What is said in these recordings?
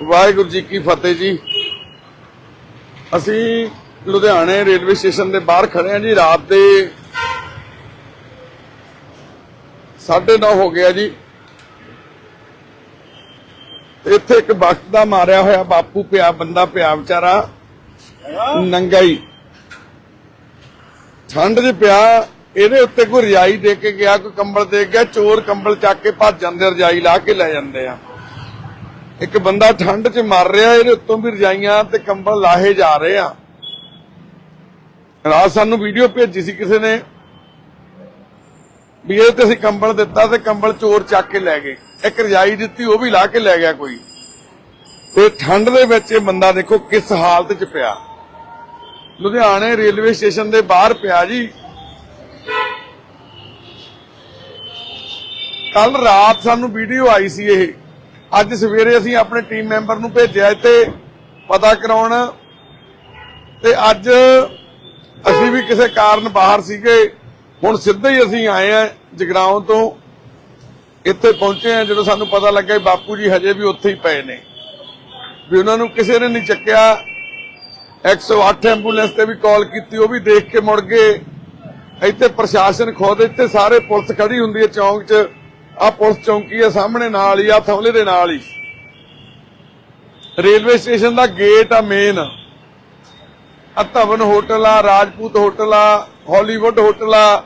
ਵਾਹਿਗੁਰੂ ਜੀ ਕੀ ਫਤਿਹ ਜੀ। ਅਸੀਂ ਲੁਧਿਆਣੇ ਰੇਲਵੇ ਸਟੇਸ਼ਨ ਦੇ ਬਾਹਰ ਖੜੇ ਆ ਜੀ, ਰਾਤ ਦੇ 9:30 ਹੋ ਗਿਆ ਜੀ। ਇੱਥੇ ਇੱਕ ਵਕਤ ਦਾ ਮਾਰਿਆ ਹੋਇਆ ਬਾਪੂ ਪਿਆ, ਬੰਦਾ ਪਿਆ ਵਿਚਾਰਾ ਨੰਗਾ ਠੰਡ 'ਚ ਪਿਆ, ਇਹਦੇ ਉੱਤੇ ਕੋਈ ਰਜਾਈ ਦੇ ਕੇ ਗਿਆ, ਕੋਈ ਕੰਬਲ ਦੇ ਗਿਆ, ਚੋਰ ਕੰਬਲ ਚੱਕ ਕੇ ਭੱਜ ਜਾਂਦੇ ਰਜਾਈ ਲਾ ਕੇ ਲੈ ਜਾਂਦੇ ਆ। ਇੱਕ ਬੰਦਾ ਠੰਡ 'ਚ ਮਰ ਰਿਹਾ, ਇਹਦੇ ਉੱਤੋਂ ਵੀ ਰਜਾਈਆਂ ਤੇ ਕੰਬਲ ਲਾਹੇ ਜਾ ਰਹੇ ਆ। ਰਾਤ ਸਾਨੂੰ ਵੀਡੀਓ ਭੇਜੀ ਸੀ ਕਿਸੇ ਨੇ ਵੀ ਇਹ ਤੇ ਅਸੀਂ ਕੰਬਲ ਦਿੱਤਾ ਤੇ ਕੰਬਲ ਚੋਰ ਚੱਕ ਕੇ ਲੈ ਗਏ। ਇੱਕ ਰਜਾਈ ਦਿੱਤੀ, ਉਹ ਵੀ ਲਾ ਕੇ ਲੈ ਗਿਆ ਕੋਈ। ਤੇ ਠੰਡ ਦੇ ਵਿੱਚ ਇਹ ਬੰਦਾ ਦੇਖੋ ਕਿਸ ਹਾਲਤ 'ਚ ਪਿਆ। ਲੁਧਿਆਣੇ ਰੇਲਵੇ ਸਟੇਸ਼ਨ ਦੇ ਬਾਹਰ ਪਿਆ ਜੀ। ਕੱਲ ਰਾਤ ਸਾਨੂੰ ਵੀਡੀਓ ਆਈ ਸੀ ਇਹ। ਅੱਜ ਸਵੇਰੇ ਅਸੀਂ ਆਪਣੇ ਟੀਮ ਮੈਂਬਰ ਨੂੰ ਭੇਜਿਆ ਇੱਥੇ ਪਤਾ ਕਰਾਉਣ ਤੇ ਅੱਜ ਅਸੀਂ ਵੀ ਕਿਸੇ ਕਾਰਨ ਬਾਹਰ ਸੀਗੇ। ਹੁਣ ਸਿੱਧੇ ਹੀ ਅਸੀਂ ਆਏ ਆ ਜਗਰਾਉਂ ਤੋਂ। ਇੱਥੇ ਪਹੁੰਚੇ ਆ ਜਦੋਂ ਸਾਨੂੰ ਪਤਾ ਲੱਗਾ ਕਿ ਬਾਪੂ ਜੀ ਹਜੇ ਵੀ ਉੱਥੇ ਹੀ ਪਏ ਨੇ। ਵੀ ਉਹਨਾਂ ਨੂੰ ਕਿਸੇ ਨੇ ਨਹੀਂ ਚੱਕਿਆ। 108 ਐਂਬੂਲੈਂਸ ਤੇ ਵੀ ਕਾਲ ਕੀਤੀ, ਉਹ ਵੀ ਦੇਖ ਕੇ ਮੁੜ ਗਏ। ਇੱਥੇ ਪ੍ਰਸ਼ਾਸਨ ਖੁਦ, ਇੱਥੇ ਸਾਰੇ ਪੁਲਿਸ ਖੜੀ ਹੁੰਦੀ ਹੈ ਚੌਂਕ 'ਚ। ਆ ਪੁਲਿਸ ਚੌਂਕੀ ਆ ਸਾਹਮਣੇ ਨਾਲ ਹੀ, ਆ ਥਮਲੇ ਦੇ ਨਾਲ ਹੀ। ਰੇਲਵੇ ਸਟੇਸ਼ਨ ਦਾ ਗੇਟ ਆ ਮੇਨ ਆ ਧਵਨ ਹੋਟਲ ਆ, ਰਾਜਪੂਤ ਹੋਟਲ ਆ, ਹਾਲੀਵੁੱਡ ਹੋਟਲ ਆ।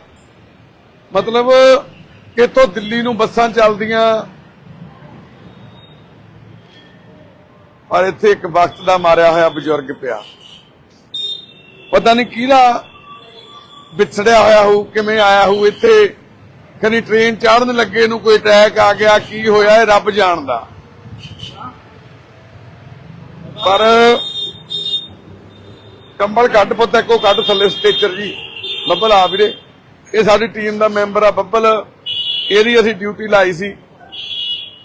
ਮਤਲਬ ਕਿਤੋਂ ਦਿੱਲੀ ਨੂੰ ਬੱਸਾਂ ਚੱਲਦੀਆਂ। ਪਰ ਇੱਥੇ ਇੱਕ ਵਕਤ ਦਾ ਮਾਰਿਆ ਹੋਇਆ ਬਜ਼ੁਰਗ ਪਿਆ। ਪਤਾ ਨਹੀਂ ਕਿਹਦਾ ਵਿਛੜਿਆ ਹੋਇਆ ਹੋਊ, ਕਿਵੇਂ ਆਇਆ ਹੋਊ ਇੱਥੇ। ਖਨੀ ਟ੍ਰੇਨ ਚਾੜਨ ਲੱਗੇ ਨੂੰ ਕੋਈ ਅਟੈਕ ਆ ਗਿਆ ਕੀ ਹੋਇਆ ਇਹ ਰੱਬ ਜਾਣਦਾ। ਪਰ ਕੰਬਲ ਕੱਢ ਪੁੱਤ ਇੱਕੋ ਕੱਢ ਥੱਲੇ ਸਟੇਚਰ ਜੀ। ਬੱਬਲ ਆ ਵੀਰੇ ਇਹ ਸਾਡੀ ਟੀਮ ਦਾ ਮੈਂਬਰ ਆ ਬੱਬਲ। ਇਹਦੀ ਅਸੀਂ ਡਿਊਟੀ ਲਾਈ ਸੀ।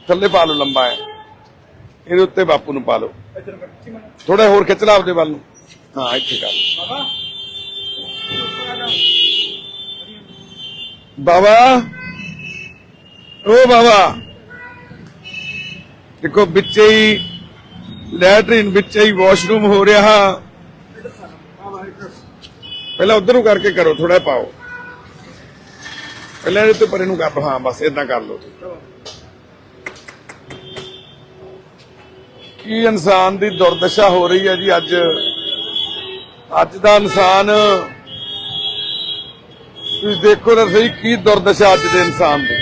ਥੱਲੇ ਪਾ ਲਓ ਲੰਬਾ ਹੈ ਇਹਦੇ ਉੱਤੇ ਬਾਪੂ ਨੂੰ ਪਾ ਲਓ। ਥੋੜਾ ਹੋਰ ਖਿੱਚ ਲਾ ਆਪਦੇ ਵੱਲ ਨੂੰ। ਹਾਂ ਇੱਥੇ ਕਰ। ਬਾਬਾ ਓ ਬਾਬਾ ਦੇਖੋ, ਵਿੱਚੇ ਹੀ ਲੈਟਰਿਨ, ਵਿੱਚੇ ਹੀ ਵਾਸ਼ਰੂਮ ਹੋ ਰਿਹਾ। ਪਹਿਲਾਂ ਉਧਰ ਨੂੰ ਕਰਕੇ ਕਰੋ ਥੋੜਾ ਪਾਓ। ਪਹਿਲਾਂ ਇਹਦੇ ਤੇ ਪਰੇ ਨੂੰ ਕਰ ਹਾਂ, ਬਸ ਇਦਾਂ ਕਰ ਲਓ। ਕੀ ਇਨਸਾਨ ਦੀ ਦੁਰਦਸ਼ਾ ਹੋ ਰਹੀ ਹੈ ਜੀ ਅੱਜ? ਅੱਜ ਦਾ ਇਨਸਾਨ ਤੁਸੀਂ ਦੇਖੋ ਤਾਂ ਸਹੀ ਕੀ ਦੁਰਦਸ਼ਾ ਅੱਜ ਦੇ ਇਨਸਾਨ ਦੀ।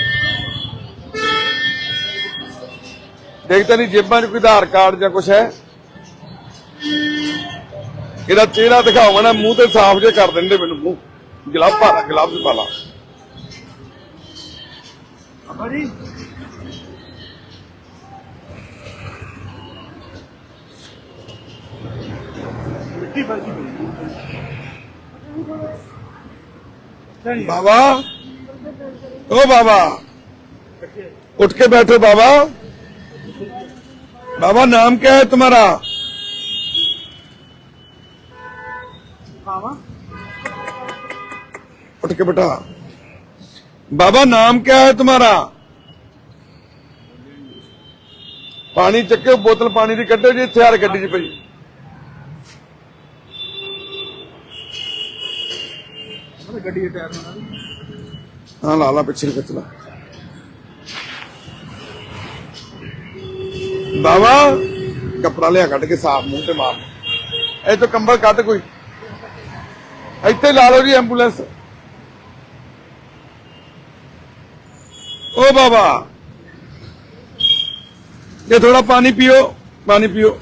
ਦੇਖਦਾ ਨਹੀਂ, ਜੇਬਾਂ 'ਚ ਕੋਈ ਆਧਾਰ ਕਾਰਡ ਜਾਂ ਕੁਝ ਹੈ? ਇਹਦਾ ਚਿਹਰਾ ਦਿਖਾਓ ਨਾ, ਮੂੰਹ ਤੇ ਸਾਫ਼ ਜੇ ਕਰ ਦਿੰਦੇ ਮੈਨੂੰ, ਮੂੰਹ। ਗਲਾਬ ਪਾ ਲਾ ਗਲਾਬ ਪਾ ਲਾ। बाबा ओ बाबा उठ के बैठो बाबा बाबा नाम क्या है तुम्हारा उठ के बैठा बाबा नाम क्या है तुम्हारा ਪਾਣੀ ਚੱਕੇ ਬੋਤਲ ਪਾਣੀ ਦੀ ਕੱਢੋ ਜੀ ਇੱਥੇ ਹਰ ਗੱਡੀ 'ਚ ਪਈ ਗੱਡੀ ਦੇ ਟਾਇਰ ਨਾਲ। ਹਾਂ, ਲਾ ਲਾ ਪਿੱਛੇ ਨੂੰ ਖਿੱਚ ਲਾ। ਬਾਬਾ ਕੱਪੜਾ ਲਿਆ ਕੱਢ ਕੇ ਸਾਫ਼ ਮੂੰਹ ਤੇ ਮਾਰ। ਇਹ ਤੋਂ ਕੰਬਲ ਕੱਢ ਕੋਈ। ਇੱਥੇ ਲਾ ਲਓ ਜੀ ਐਂਬੂਲੈਂਸ। ਓ ਬਾਬਾ ਇਹ ਥੋੜਾ ਪਾਣੀ ਪੀਓ ਪਾਣੀ ਪੀਓ।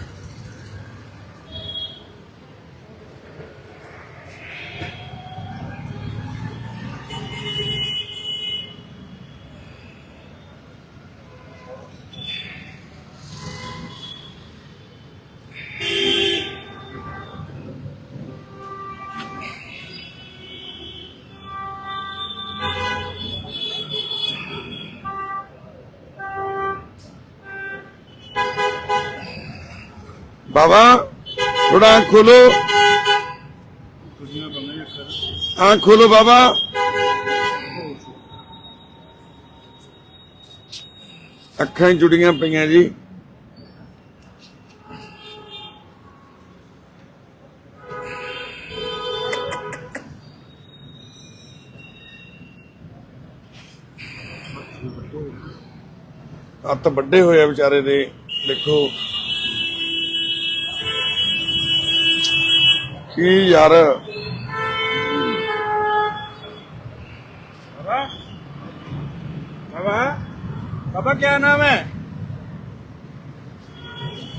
ਬਾਬਾ ਥੋੜਾ आंख खोलो आंख खोलो बाबा ਅੱਖਾਂ ਜੁੜੀਆਂ ਪਈਆਂ ਜੀ। ਹੱਥ ਵੱਡੇ ਹੋਏ ਆ ਵਿਚਾਰੇ ਦੇ ਦੇਖੋ। ਕੀ ਯਾਰ? ਬਾਬਾ? ਕੀ ਨਾਮ ਹੈ?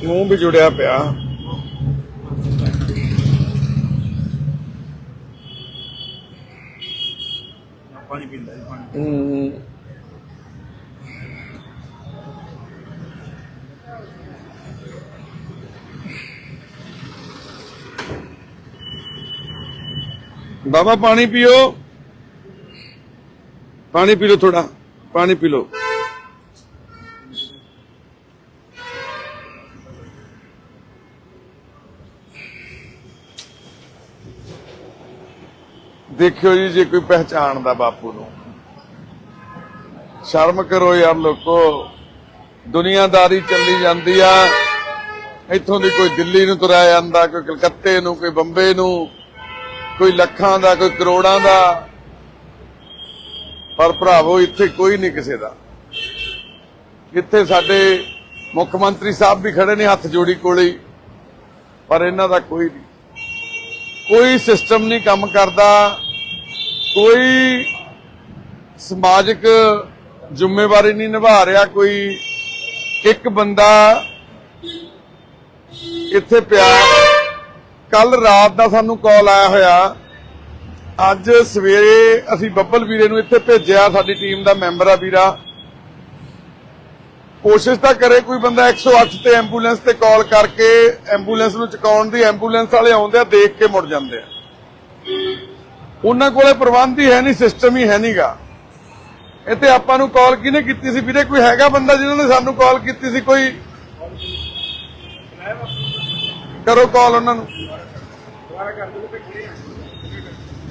ਮੂੰਹ ਵੀ ਜੁੜਿਆ ਪਿਆ। ਪਾਣੀ ਪੀਂਦਾ ਪਾਣੀ। ਬਾਬਾ, ਪਾਣੀ ਪੀਓ। ਪਾਣੀ ਪੀ ਲਓ ਥੋੜਾ ਪਾਣੀ ਪੀ ਲਓ। ਦੇਖਿਓ ਜੀ, ਜੇ ਕੋਈ ਪਹਿਚਾਣਦਾ ਬਾਪੂ ਨੂੰ। ਸ਼ਰਮ ਕਰੋ ਯਾਰ ਲੋਕੋ। ਦੁਨੀਆਦਾਰੀ ਚੱਲੀ ਜਾਂਦੀ ਆ। ਇੱਥੋਂ ਦੀ ਕੋਈ ਦਿੱਲੀ ਨੂੰ ਤੁਰਿਆ ਜਾਂਦਾ, ਕੋਈ ਕਲਕੱਤੇ ਨੂੰ, ਕੋਈ ਬੰਬੇ ਨੂੰ। ਕੋਈ ਲੱਖਾਂ ਦਾ, ਕੋਈ ਕਰੋੜਾਂ ਦਾ। ਪਰ ਭਰਾਵੋ, ਇੱਥੇ ਕੋਈ ਨਹੀਂ ਕਿਸੇ ਦਾ। ਇੱਥੇ ਸਾਡੇ ਮੁੱਖ ਮੰਤਰੀ ਸਾਹਿਬ ਵੀ ਖੜੇ ਨੇ ਹੱਥ ਜੋੜੀ ਕੋਲੇ ਪਰ ਇਹਨਾਂ ਦਾ ਕੋਈ ਨਹੀਂ। ਕੋਈ ਸਿਸਟਮ ਨਹੀਂ ਕੰਮ ਕਰਦਾ। ਕੋਈ ਸਮਾਜਿਕ ਜ਼ਿੰਮੇਵਾਰੀ ਨਹੀਂ ਨਿਭਾ ਰਿਹਾ। ਕੋਈ ਇੱਕ ਬੰਦਾ ਇੱਥੇ ਪਿਆ। ਕੱਲ ਰਾਤ ਦਾ ਸਾਨੂੰ ਕਾਲ ਆਇਆ ਹੋਇਆ। ਅੱਜ ਸਵੇਰੇ ਅਸੀਂ ਬੱਬਲ ਵੀਰੇ ਨੂੰ ਇੱਥੇ ਭੇਜਿਆ, ਸਾਡੀ ਟੀਮ ਦਾ ਮੈਂਬਰ ਆ ਵੀਰਾ। ਕੋਸ਼ਿਸ਼ ਤਾਂ ਕਰੇ ਕੋਈ ਬੰਦਾ 108 ਤੇ ਐਂਬੂਲੈਂਸ ਤੇ ਕਾਲ ਕਰਕੇ ਐਂਬੂਲੈਂਸ ਨੂੰ ਚੁਕਾਉਣ ਦੀ ਐਂਬੂਲੈਂਸ ਵਾਲੇ ਆਉਂਦੇ ਆ, ਦੇਖ ਕੇ ਮੁੜ ਜਾਂਦੇ ਆ। ਉਹਨਾਂ ਕੋਲੇ ਪ੍ਰਬੰਧ ਹੀ ਹੈ ਨਹੀਂ ਸਿਸਟਮ ਹੀ ਹੈ ਨਹੀਂਗਾ। ਇੱਥੇ ਆਪਾਂ ਨੂੰ ਕਾਲ ਕਿਹਨੇ ਕੀਤੀ ਸੀ? ਵੀਰੇ, ਕੋਈ ਹੈਗਾ ਬੰਦਾ ਜਿਹਨਾਂ ਨੇ ਸਾਨੂੰ ਕਾਲ ਕੀਤੀ ਸੀ? ਕੋਈ ਕਰੋ ਕਾਲ ਉਹਨਾਂ ਨੂੰ।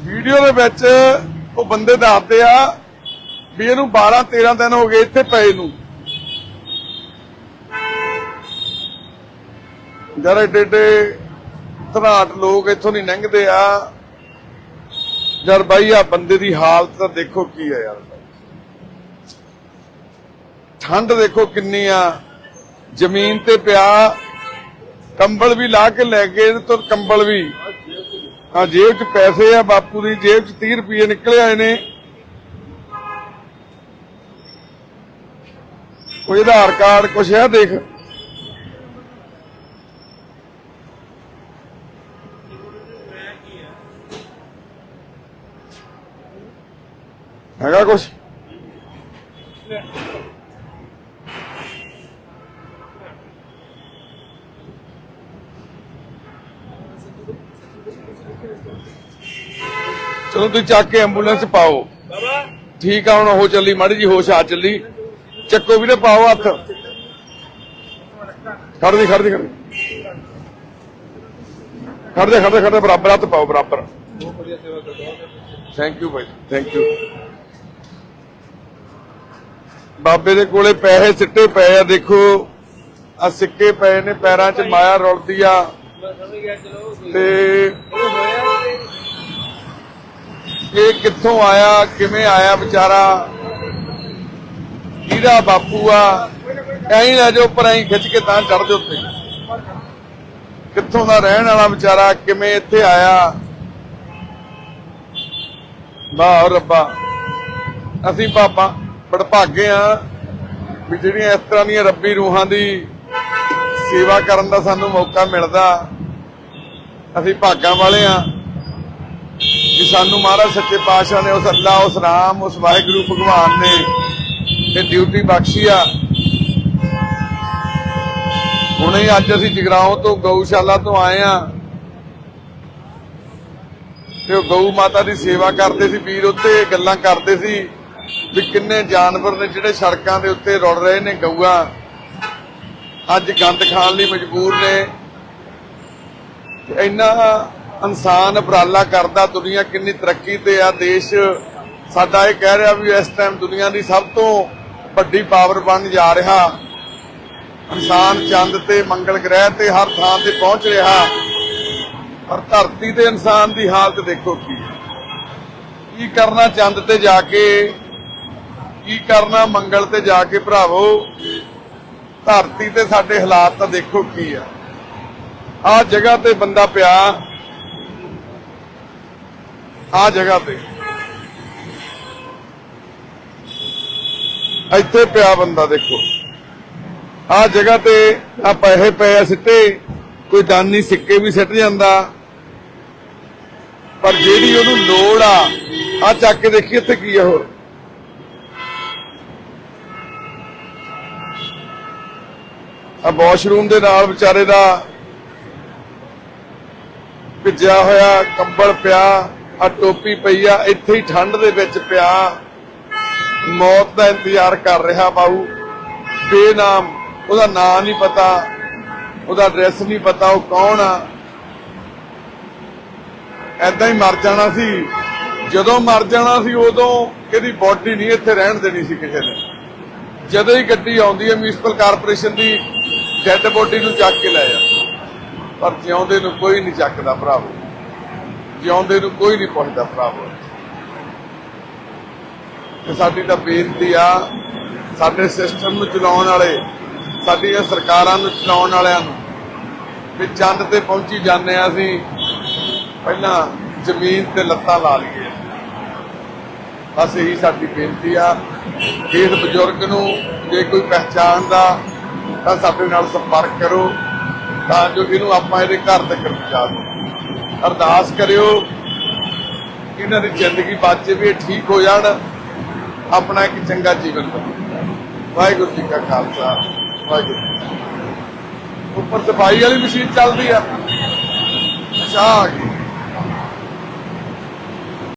ਵੀਡੀਓ ਦੇ ਵਿੱਚ ਉਹ ਬੰਦੇ ਦੱਸਦੇ ਆ ਵੀ ਇਹਨੂੰ 12 13 ਦਿਨ ਹੋ ਗਏ ਇੱਥੇ ਪਏ ਨੂੰ। ਜਰਾ ਡੇਡੇ ਧਰਾਟ ਲੋਕ ਇੱਥੋਂ ਨਹੀਂ ਲੰਘਦੇ ਆ। ਯਾਰ ਬਾਈ ਆ ਬੰਦੇ ਦੀ ਹਾਲਤ ਤਾਂ ਦੇਖੋ ਕੀ ਆ ਯਾਰ। ਠੰਡ ਦੇਖੋ ਕਿੰਨੀ ਆ। ਜ਼ਮੀਨ ਤੇ ਪਿਆ ਕੰਬਲ ਵੀ ਲਾ ਕੇ ਲੈ ਗਏ ਇਹਦੇ ਕੰਬਲ ਵੀ। ਹਾਂ, ਜੇਬ 'ਚ ਪੈਸੇ ਆ ਬਾਪੂ ਦੀ, ਜੇਬ 'ਚ 30 ਰੁਪਏ ਨਿਕਲੇ ਆਏ ਨੇ। ਕੋਈ ਆਧਾਰ ਕਾਰਡ ਕੁਛ ਆ ਦੇਖ ਹੈਗਾ ਕੁਛ ਚਲੋ ਤੁਸੀਂ ਚੱਕ ਕੇ ਐਂਬੂਲੈਂਸ ਪਾਓ। ਠੀਕ ਆ ਹੁਣ ਉਹ ਚੱਲੀ ਮਾੜੀ ਜੀ ਹੋਸ਼ ਆ ਚੱਲੀ। ਚੱਕੋ ਵੀਰੇ ਪਾਓ ਹੱਥ। ਖੜ ਦੀ ਖੜ ਦੀ ਖੜ ਖੜ ਬਰਾਬਰ ਹੱਥ ਪਾਓ ਬਰਾਬਰ। ਥੈਂਕ ਯੂ ਭਾਈ ਥੈਂਕ ਯੂ ਬਾਬੇ ਦੇ ਕੋਲੇ ਪੈਸੇ ਸਿੱਟੇ ਪਏ ਆ ਦੇਖੋ। ਆ ਸਿੱਕੇ ਪਏ ਨੇ ਪੈਰਾਂ 'ਚ ਮਾਇਆ ਰੁਲਦੀ ਆ। ਤੇ ਇਹ ਕਿੱਥੋਂ ਆਇਆ, ਕਿਵੇਂ ਆਇਆ ਵਿਚਾਰਾ? ਕਿਹਦਾ ਬਾਪੂ ਆ? ਐਂ ਲੈ ਜਾਓ ਪਰ ਐਂ ਖਿੱਚ ਕੇ ਤਾਂ ਚੜ ਜਾਓ ਤੇ ਕਿੱਥੋਂ ਦਾ ਰਹਿਣ ਵਾਲਾ ਵਿਚਾਰਾ, ਕਿਵੇਂ ਇੱਥੇ ਆਇਆ? ਵਾਹ ਰੱਬਾ। ਅਸੀਂ ਭਾਬਾ ਬੜ ਭਾਗੇ ਆ ਵੀ ਜਿਹੜੀਆਂ ਇਸ ਤਰ੍ਹਾਂ ਦੀਆਂ ਰੱਬੀ ਰੂਹਾਂ ਦੀ ਸੇਵਾ ਕਰਨ ਦਾ ਸਾਨੂੰ ਮੌਕਾ ਮਿਲਦਾ। ਅਸੀਂ ਭਾਗਾਂ ਵਾਲੇ ਆ ਕਿ ਸਾਨੂੰ ਮਹਾਰਾਜ ਸੱਚੇ ਪਾਤਸ਼ਾਹ ਨੇ ਉਸ ਅੱਲਾ, ਉਸ ਰਾਮ, ਉਸ ਵਾਹਿਗੁਰੂ, ਭਗਵਾਨ ਨੇ ਇਹ ਡਿਊਟੀ ਬਖਸ਼ੀ ਆ। ਹੁਣੇ ਅੱਜ ਅਸੀਂ ਜਗਰਾਉਂ ਤੋਂ ਗਊਸ਼ਾਲਾ ਤੋਂ ਆਏ ਆ ਤੇ ਉਹ ਗਊ ਮਾਤਾ ਦੀ ਸੇਵਾ ਕਰਦੇ ਸੀ, ਵੀਰ ਉੱਤੇ ਗੱਲਾਂ ਕਰਦੇ ਸੀ ਵੀ ਕਿੰਨੇ ਜਾਨਵਰ ਨੇ ਜਿਹੜੇ ਸੜਕਾਂ ਦੇ ਉੱਤੇ ਰੁੜ ਰਹੇ ਨੇ ਗਊਆਂ। ਅੱਜ ਗੰਦ ਖਾਣ ਲਈ ਮਜਬੂਰ ਨੇ। ਇੰਨਾ ਇਨਸਾਨ ਉਪਰਾਲਾ ਕਰਦਾ ਦੁਨੀਆ ਕਿੰਨੀ ਤਰੱਕੀ ਤੇ ਆ, ਦੇਸ਼ ਸਾਡਾ ਇਹ ਕਹਿ ਰਿਹਾ ਵੀ ਇਸ ਟਾਈਮ ਦੁਨੀਆ ਦੀ ਸਭ ਤੋਂ ਵੱਡੀ ਪਾਵਰ ਬਣ ਜਾ ਰਿਹਾ। ਇਨਸਾਨ ਚੰਦ ਤੇ ਮੰਗਲ ਗ੍ਰਹਿ ਤੇ ਹਰ ਥਾਂ ਤੇ ਪਹੁੰਚ ਰਿਹਾ। ਪਰ ਧਰਤੀ ਤੇ ਇਨਸਾਨ ਦੀ ਹਾਲਤ ਦੇਖੋ ਕੀ ਕੀ ਕਰਨਾ ਚੰਦ ਤੇ ਜਾ ਕੇ, ਕੀ ਕਰਨਾ ਮੰਗਲ ਤੇ ਜਾ ਕੇ ਭਰਾਵੋ? ਧਰਤੀ ਤੇ ਸਾਡੇ ਹਾਲਾਤ ਤਾਂ ਦੇਖੋ ਕੀ ਆ। ਆ ਜਗ੍ਹਾ ਤੇ ਬੰਦਾ ਪਿਆ। ਆ ਜਗ੍ਹਾ ਤੇ। ਇੱਥੇ ਪਿਆ ਬੰਦਾ ਦੇਖੋ। ਆ ਜਗ੍ਹਾ ਤੇ ਆ ਪੈਸੇ ਪਏ ਸਿੱਟੇ। ਕੋਈ ਦਾਨੀ ਸਿੱਕੇ ਵੀ ਸਿੱਟ ਜਾਂਦਾ। ਪਰ ਜਿਹੜੀ ਉਹਨੂੰ ਲੋੜ ਆ ਆ ਚੱਕ ਕੇ ਦੇਖੀ ਇੱਥੇ ਕੀ ਆ ਹੋਰ। ਆ ਵਾਸ਼ਰੂਮ ਦੇ ਨਾਲ ਵਿਚਾਰੇ ਦਾ ਭਿੱਜਿਆ ਹੋਇਆ, ਕੰਬਲ ਪਿਆ, ਆ ਟੋਪੀ ਪਈ ਆ, ਇੱਥੇ ਹੀ ਠੰਡ ਦੇ ਵਿੱਚ ਪਿਆ। ਮੌਤ ਦਾ ਇੰਤਜ਼ਾਰ ਕਰ ਰਿਹਾ ਬਾਊ। ਬੇਨਾਮ, ਉਹਦਾ ਨਾਂ ਨਹੀਂ ਪਤਾ, ਉਹਦਾ ਐਡਰੈਸ ਨਹੀਂ ਪਤਾ, ਉਹ ਕੌਣ ਆ? ਐਦਾਂ ਹੀ ਮਰ ਜਾਣਾ ਸੀ। ਜਦੋਂ ਮਰ ਜਾਣਾ ਸੀ ਉਦੋਂ ਇਹਦੀ ਬੋਡੀ ਨਹੀਂ ਇੱਥੇ ਰਹਿਣ ਦੇਣੀ ਸੀ ਕਿਸੇ ਨੇ। ਜਦੋਂ ਹੀ ਗੱਡੀ ਆਉਂਦੀ ਹੈ ਮਿਊਨਿਸਪਲ ਕਾਰਪੋਰੇਸ਼ਨ ਦੀ ਡੈੱਡ ਬੋਡੀ ਨੂੰ ਚੱਕ ਕੇ ਲੈ ਜਾ ਪਰ ਜਿਉਂਦੇ ਨੂੰ ਕੋਈ ਨਹੀਂ ਚੱਕਦਾ ਭਰਾਵੋ। ਜਿਉਂਦੇ ਨੂੰ ਕੋਈ ਨਹੀਂ ਪੁੱਛਦਾ ਭਰਾਵੋ। ਤੇ ਸਾਡੀ ਤਾਂ ਬੇਨਤੀ ਆ, ਸਾਡੇ ਸਿਸਟਮ ਨੂੰ ਚਲਾਉਣ ਵਾਲੇ, ਸਾਡੀਆਂ ਸਰਕਾਰਾਂ ਨੂੰ ਚਲਾਉਣ ਵਾਲਿਆਂ ਨੂੰ ਵੀ ਚੰਦ ਤੇ ਪਹੁੰਚੀ ਜਾਂਦੇ ਆ ਅਸੀਂ, ਪਹਿਲਾਂ ਜ਼ਮੀਨ ਤੇ ਲੱਤਾਂ ਲਾ ਲਈਏ। ਬਸ ਇਹੀ ਸਾਡੀ ਬੇਨਤੀ ਆ। ਇਸ ਬਜ਼ੁਰਗ ਨੂੰ ਜੇ ਕੋਈ ਪਹਿਚਾਣਦਾ ਤਾਂ ਸਾਡੇ ਨਾਲ ਸੰਪਰਕ ਕਰੋ, ਤਾਂ ਜੋ ਇਹਨੂੰ ਆਪਾਂ ਇਹਦੇ ਘਰ ਤੱਕ ਪਹੁੰਚਾ ਦਈਏ। ਅਰਦਾਸ ਕਰਿਓ, ਇਹਨਾਂ ਦੀ ਜ਼ਿੰਦਗੀ ਬਚ ਵੀ ਠੀਕ ਹੋ ਜਾਣ, ਆਪਣਾ ਇੱਕ ਚੰਗਾ ਜੀਵਨ ਬਣੇ। ਵਾਹਿਗੁਰੂ ਜੀ ਕਾ ਖਾਲਸਾ, ਵਾਹਿਗੁਰੂ ਉੱਪਰ ਸਫ਼ਾਈ ਵਾਲੀ ਮਸ਼ੀਨ ਚੱਲਦੀ ਆ। ਅੱਛਾ, ਆ ਗਈ।